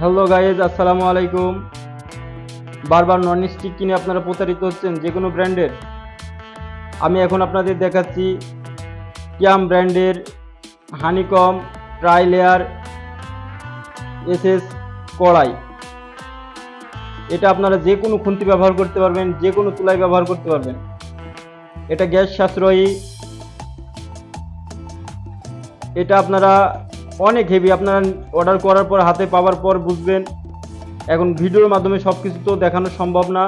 Hello guys আসসালামু আলাইকুম। বারবার নন স্টিক কিনে আপনারা প্রতারিত হচ্ছেন, যে কোনো ব্র্যান্ডের। আমি এখন আপনাদের দেখাচ্ছি ক্যাম ব্র্যান্ডের হানিকম ট্রাই লেয়ার এসএস কড়াই। এটা আপনারা যে কোনো খুন্তি ব্যবহার করতে পারবেন, যে কোনো তুলাই ব্যবহার করতে পারবেন। এটা গ্যাস সাশ্রয়ী। এটা আপনারা অনেক হেভি আপনারা অর্ডার করার পর, হাতে পাওয়ার পর বুঝবেন। এখন ভিডিওর মাধ্যমে সব কিছু তো দেখানো সম্ভব না।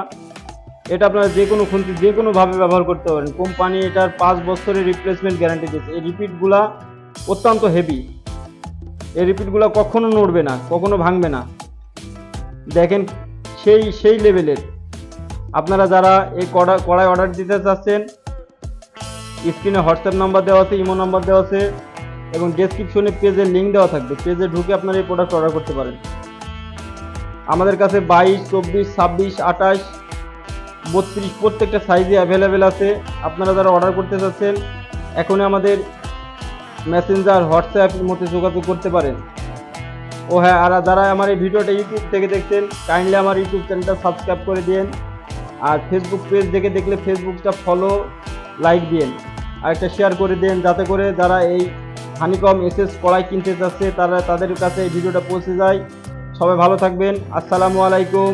এটা আপনারা যে কোনো খুন্তি, যে কোনোভাবে ব্যবহার করতে পারেন। কোম্পানি এটার পাঁচ বছরের রিপ্লেসমেন্ট গ্যারান্টি দিচ্ছে এই রিপিটগুলা অত্যন্ত হেভি এই রিপিটগুলো কখনো নড়বে না, কখনো ভাঙবে না। দেখেন, সেই সেই লেভেলের আপনারা যারা এই কড়া কড়াই অর্ডার দিতে চাচ্ছেন স্ক্রিনে হোয়াটসঅ্যাপ নাম্বার দেওয়া আছে ইমো নাম্বার দেওয়া আছে। এবং ডেসক্রিপশনে পেজের লিঙ্ক দেওয়া থাকবে। পেজে ঢুকে আপনারা এই প্রোডাক্ট অর্ডার করতে পারেন। আমাদের কাছে বাইশ, চব্বিশ, ছাব্বিশ, আঠাশ, বত্রিশ প্রত্যেকটা সাইজে অ্যাভেলেবেল আছে। আপনারা যারা অর্ডার করতে চাচ্ছেন এখনই আমাদের মেসেঞ্জার হোয়াটসঅ্যাপের মধ্যে যোগাযোগ করতে পারেন। ও হ্যাঁ আর যারা আমার এই ভিডিওটা ইউটিউব থেকে দেখছেন কাইন্ডলি আমার ইউটিউব চ্যানেলটা সাবস্ক্রাইব করে দিন আর ফেসবুক পেজ দেখে দেখলে ফেসবুকটা ফলো লাইক দিন আর একটা শেয়ার করে দিন যাতে করে যারা এই হানিকম এসএস কড়াই কিনতে চাচ্ছে তারা তাদের কাছে এই ভিডিওটা পৌঁছে যায়। সবাই ভালো থাকবেন। আসসালামু আলাইকুম।